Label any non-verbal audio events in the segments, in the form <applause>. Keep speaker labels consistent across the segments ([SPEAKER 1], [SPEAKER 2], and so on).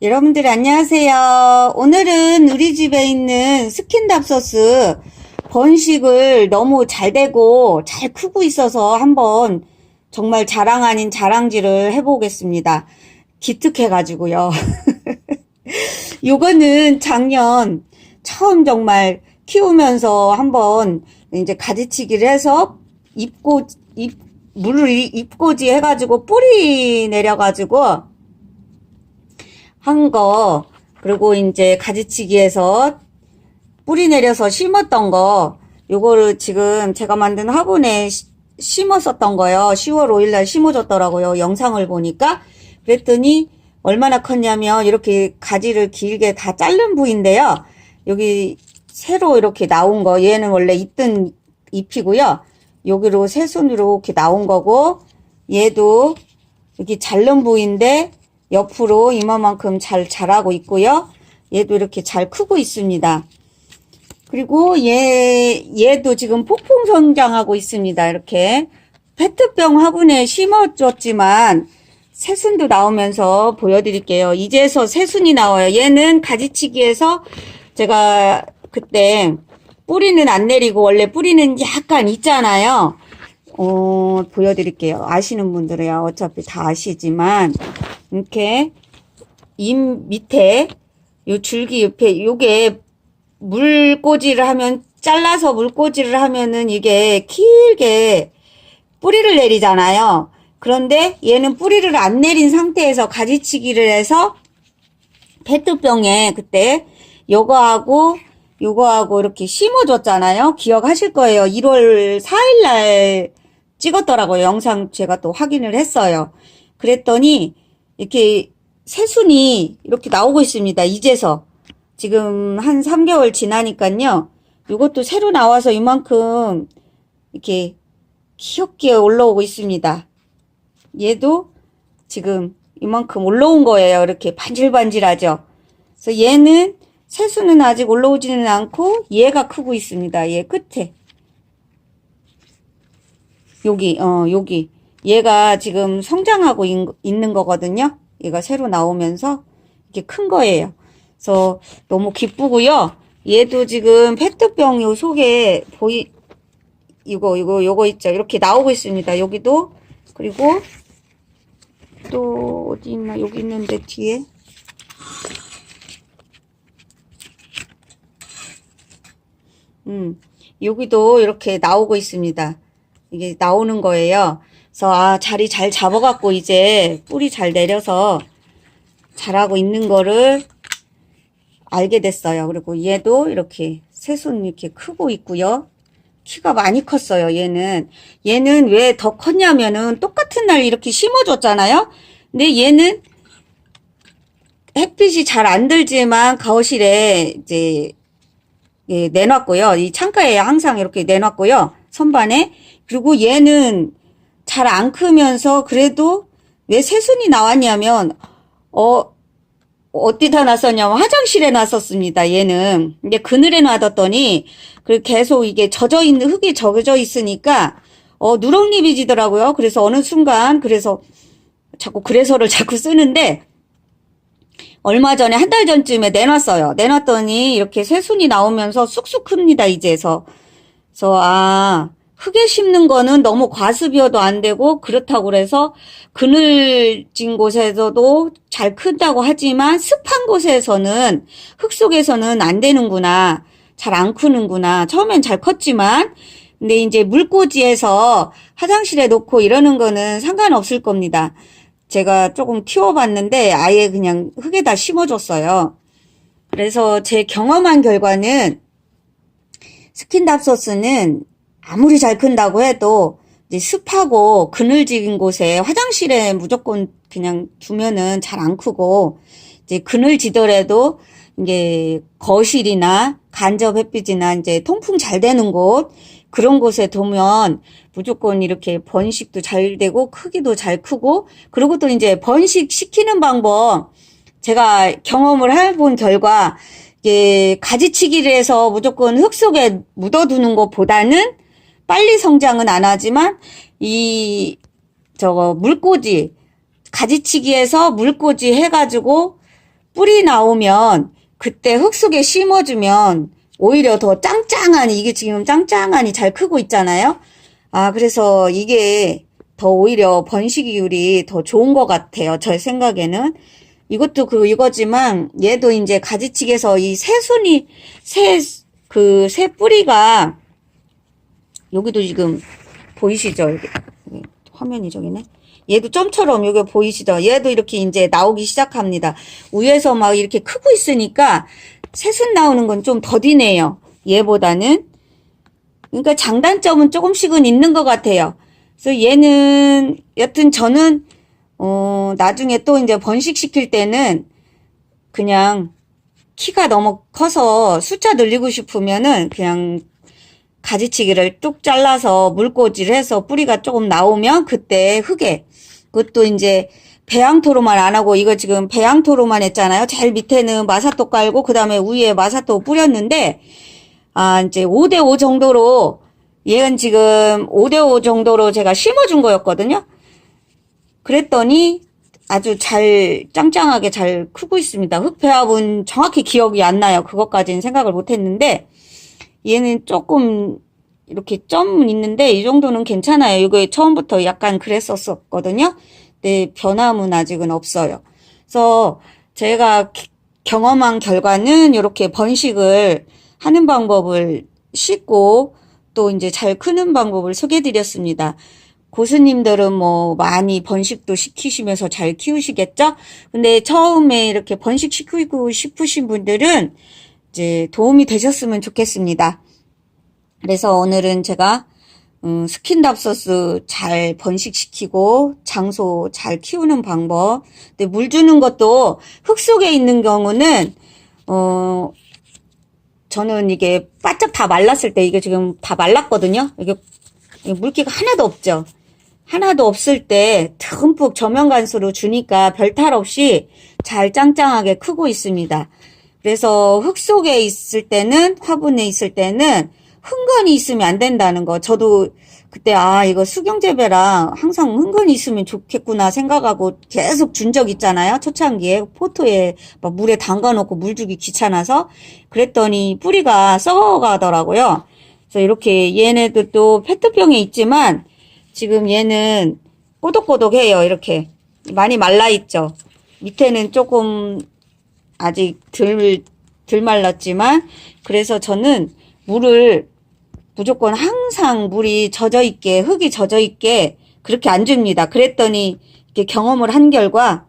[SPEAKER 1] 여러분들 안녕하세요. 오늘은 우리 집에 있는 스킨답소스 번식을 너무 잘 되고 잘 크고 있어서 한번 정말 자랑 아닌 자랑질을 해보겠습니다. 기특해가지고요. <laughs> 요거는 작년 처음 정말 키우면서 한번 이제 가지치기를 해서 잎고, 잎, 물을 잎꽂이 해가지고 뿌리 내려가지고 한 거, 그리고 이제 가지치기해서 뿌리 내려서 심었던 거, 요거를 지금 제가 만든 화분에 시- 심었었던 거요. 10월 5일 날 심어줬더라고요. 영상을 보니까. 그랬더니 얼마나 컸냐면 이렇게 가지를 길게 다 자른 부위인데요. 여기 새로 이렇게 나온 거, 얘는 원래 있던 잎이고요. 여기로 새순으로 이렇게 나온 거고, 얘도 이렇게 자른 부위인데 옆으로 이만큼 잘 자라고 있고요. 얘도 이렇게 잘 크고 있습니다. 그리고 얘, 얘도 지금 폭풍 성장하고 있습니다. 이렇게. 페트병 화분에 심어줬지만 새순도 나오면서 보여드릴게요. 이제서 새순이 나와요. 얘는 가지치기에서 제가 그때 뿌리는 안 내리고 원래 뿌리는 약간 있잖아요. 어, 보여드릴게요. 아시는 분들이야 어차피 다 아시지만 이렇게 잎 밑에 요 줄기 옆에 요게 물꽂이를 하면 잘라서 물꽂이를 하면은 이게 길게 뿌리를 내리잖아요. 그런데 얘는 뿌리를 안 내린 상태에서 가지치기를 해서 페트병에 그때 요거하고 요거하고 이렇게 심어줬잖아요. 기억하실 거예요. 1월 4일 날 찍었더라고요. 영상 제가 또 확인을 했어요. 그랬더니 이렇게 새순이 이렇게 나오고 있습니다. 이제서 지금 한 3개월 지나니까요. 이것도 새로 나와서 이만큼 이렇게 귀엽게 올라오고 있습니다. 얘도 지금 이만큼 올라온 거예요. 이렇게 반질반질하죠. 그래서 얘는 새수는 아직 올라오지는 않고 얘가 크고 있습니다. 얘 끝에. 여기, 어, 여기. 얘가 지금 성장하고 있, 있는 거거든요. 얘가 새로 나오면서 이렇게 큰 거예요. 그래서 너무 기쁘고요. 얘도 지금 페트병 요 속에 보이, 이거, 이거, 요거 있죠. 이렇게 나오고 있습니다. 여기도. 그리고 또 어디 있나? 여기 있는데 뒤에. 음, 여기도 이렇게 나오고 있습니다. 이게 나오는 거예요. 그래서 아, 자리 잘 잡아갖고 이제 뿌리 잘 내려서 자라고 있는 거를 알게 됐어요. 그리고 얘도 이렇게 새순 이렇게 크고 있고요. 키가 많이 컸어요, 얘는. 얘는 왜 더 컸냐면은 똑같은 날 이렇게 심어줬잖아요? 근데 얘는 햇빛이 잘 안 들지만 거실에 이제 예, 내놨고요. 이 창가에 항상 이렇게 내놨고요. 선반에. 그리고 얘는 잘 안 크면서 그래도 왜 새순이 나왔냐면, 어, 어디다 놨었냐면 화장실에 놨었습니다. 얘는. 근데 그늘에 놔뒀더니 그 계속 이게 젖어 있는 흙이 젖어 있으니까 어 누렁잎이 지더라고요. 그래서 어느 순간 그래서 자꾸 그래서를 <laughs> 자꾸 쓰는데 얼마 전에 한 달 전쯤에 내놨어요. 내놨더니 이렇게 새순이 나오면서 쑥쑥 큽니다. 이제서. 그래서 아 흙에 심는 거는 너무 과습이어도 안 되고 그렇다고 그래서 그늘진 곳에서도 잘 큰다고 하지만 습한 곳에서는 흙 속에서는 안 되는구나. 잘 안 크는구나. 처음엔 잘 컸지만 근데 이제 물꽂이에서 화장실에 놓고 이러는 거는 상관없을 겁니다. 제가 조금 키워봤는데 아예 그냥 흙에다 심어줬어요. 그래서 제 경험한 결과는 스킨답소스는 아무리 잘 큰다고 해도 이제 습하고 그늘진 곳에 화장실에 무조건 그냥 두면은 잘 안 크고 이제 그늘지더라도 이게 거실이나 간접 햇빛이나 이제 통풍 잘 되는 곳 그런 곳에 두면 무조건 이렇게 번식도 잘 되고 크기도 잘 크고 그리고 또 이제 번식 시키는 방법 제가 경험을 해본 결과 이게 가지치기를 해서 무조건 흙 속에 묻어두는 것보다는 빨리 성장은 안 하지만 이 저거 물꽂이 가지치기해서 물꽂이 해가지고 뿌리 나오면 그때 흙 속에 심어주면 오히려 더 짱짱하니 이게 지금 짱짱하니 잘 크고 있잖아요. 아 그래서 이게 더 오히려 번식이율이 더 좋은 것 같아요. 제 생각에는 이것도 그 이거지만 얘도 이제 가지치기에서 이 새순이 새 그새 뿌리가 여기도 지금 보이시죠? 여기, 화면이 저기네. 얘도 점처럼 여기 보이시죠? 얘도 이렇게 이제 나오기 시작합니다. 위에서 막 이렇게 크고 있으니까 새순 나오는 건 좀 더디네요. 얘보다는. 그러니까 장단점은 조금씩은 있는 것 같아요. 그래서 얘는 여튼 저는 어 나중에 또 이제 번식시킬 때는 그냥 키가 너무 커서 숫자 늘리고 싶으면은 그냥 가지치기를 뚝 잘라서 물꽂이를 해서 뿌리가 조금 나오면 그때 흙에 그것도 이제 배양토로만 안 하고 이거 지금 배양토로만 했잖아요. 제일 밑에는 마사토 깔고 그 다음에 위에 마사토 뿌렸는데 아 이제 5대 5 정도로 얘는 지금 5대 5 정도로 제가 심어 준 거였거든요. 그랬더니 아주 잘 짱짱하게 잘 크고 있습니다. 흙배합은 정확히 기억이 안 나요. 그것까지는 생각을 못 했는데 얘는 조금 이렇게 점 있는데 이 정도는 괜찮아요. 이거 처음부터 약간 그랬었거든요. 근데 변함은 아직은 없어요. 그래서 제가 기- 경험한 결과는 이렇게 번식을 하는 방법을 씻고 또 이제 잘 크는 방법을 소개해 드렸습니다. 고수님들은 뭐 많이 번식도 시키시면서 잘 키우시겠죠? 근데 처음에 이렇게 번식 시키고 싶으신 분들은 이제 도움이 되셨으면 좋겠습니다. 그래서 오늘은 제가 음, 스킨답소스 잘 번식시키고 장소 잘 키우는 방법. 근데 물 주는 것도 흙 속에 있는 경우는 어 저는 이게 바짝 다 말랐을 때 이게 지금 다 말랐거든요. 이게 물기가 하나도 없죠. 하나도 없을 때 듬뿍 저면간수로 주니까 별탈 없이 잘 짱짱하게 크고 있습니다. 그래서 흙 속에 있을 때는 화분에 있을 때는 흥건이 있으면 안 된다는 거. 저도 그때 아 이거 수경재배랑 항상 흥건이 있으면 좋겠구나 생각하고 계속 준 적 있잖아요. 초창기에 포토에 막 물에 담가놓고 물 주기 귀찮아서 그랬더니 뿌리가 썩어가더라고요. 그래서 이렇게 얘네들도 페트병에 있지만 지금 얘는 꼬독꼬독해요. 이렇게 많이 말라 있죠. 밑에는 조금 아직 덜, 덜 말랐지만, 그래서 저는 물을 무조건 항상 물이 젖어 있게, 흙이 젖어 있게 그렇게 안 줍니다. 그랬더니 이렇게 경험을 한 결과,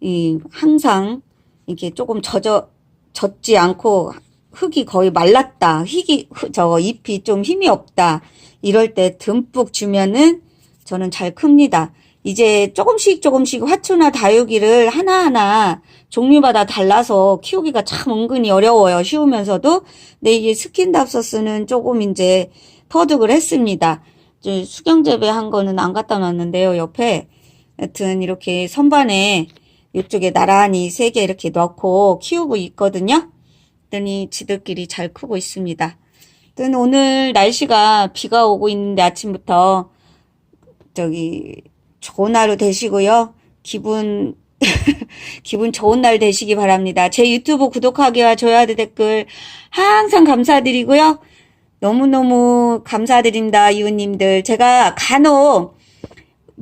[SPEAKER 1] 이, 항상 이렇게 조금 젖어, 젖지 않고 흙이 거의 말랐다. 흙이, 흙- 저 잎이 좀 힘이 없다. 이럴 때 듬뿍 주면은 저는 잘 큽니다. 이제 조금씩 조금씩 화초나 다육이를 하나하나 종류마다 달라서 키우기가 참 은근히 어려워요. 쉬우면서도. 근데 이게 스킨답서스는 조금 이제 터득을 했습니다. 이제 수경 재배 한 거는 안 갖다 놨는데요. 옆에. 여튼 이렇게 선반에 이쪽에 나란히 세 개 이렇게 넣고 키우고 있거든요. 그랬더니 지들끼리 잘 크고 있습니다. 하여튼 오늘 날씨가 비가 오고 있는데 아침부터 저기 좋은 하루 되시고요. 기분 <laughs> 기분 좋은 날 되시기 바랍니다. 제 유튜브 구독하기와 좋아요 댓글 항상 감사드리고요. 너무너무 감사드립니다, 이웃님들. 제가 간혹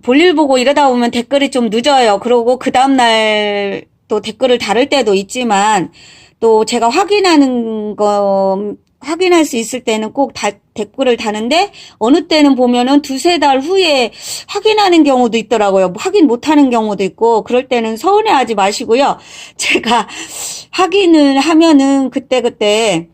[SPEAKER 1] 볼일 보고 이러다 보면 댓글이 좀 늦어요. 그러고 그 다음날 또 댓글을 다를 때도 있지만 또 제가 확인하는 거 확인할 수 있을 때는 꼭 다, 댓글을 다는데 어느 때는 보면은 두세 달 후에 확인하는 경우도 있더라고요. 확인 못하는 경우도 있고 그럴 때는 서운해하지 마시고요. <laughs> 제가 확인을 하면은 그때 그때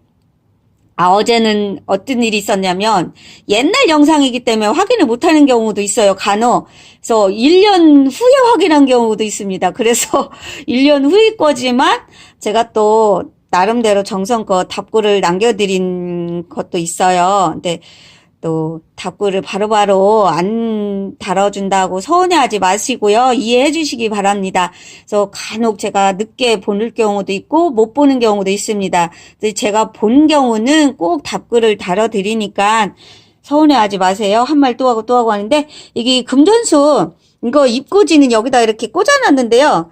[SPEAKER 1] 아, 어제는 어떤 일이 있었냐면, 옛날 영상이기 때문에 확인을 못하는 경우도 있어요, 간혹. 그래서 1년 후에 확인한 경우도 있습니다. 그래서 1년 후일 거지만, 제가 또, 나름대로 정성껏 답글을 남겨드린 것도 있어요. 근데, 또, 답글을 바로바로 안 달아준다고 서운해하지 마시고요. 이해해 주시기 바랍니다. 그래서 간혹 제가 늦게 보낼 경우도 있고 못 보는 경우도 있습니다. 제가 본 경우는 꼭 답글을 달아드리니까 서운해하지 마세요. 한 말 또 하고 또 하고 하는데 이게 금전수 이거 입꽂이는 여기다 이렇게 꽂아놨는데요.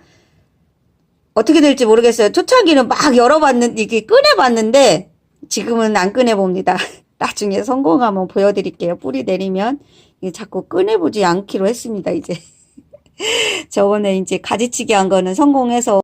[SPEAKER 1] 어떻게 될지 모르겠어요. 초창기는 막 열어봤는데, 이게 꺼내봤는데, 지금은 안 꺼내봅니다. <laughs> 나중에 성공하면 보여드릴게요. 뿌리 내리면. 자꾸 꺼내보지 않기로 했습니다, 이제. <laughs> 저번에 이제 가지치기 한 거는 성공해서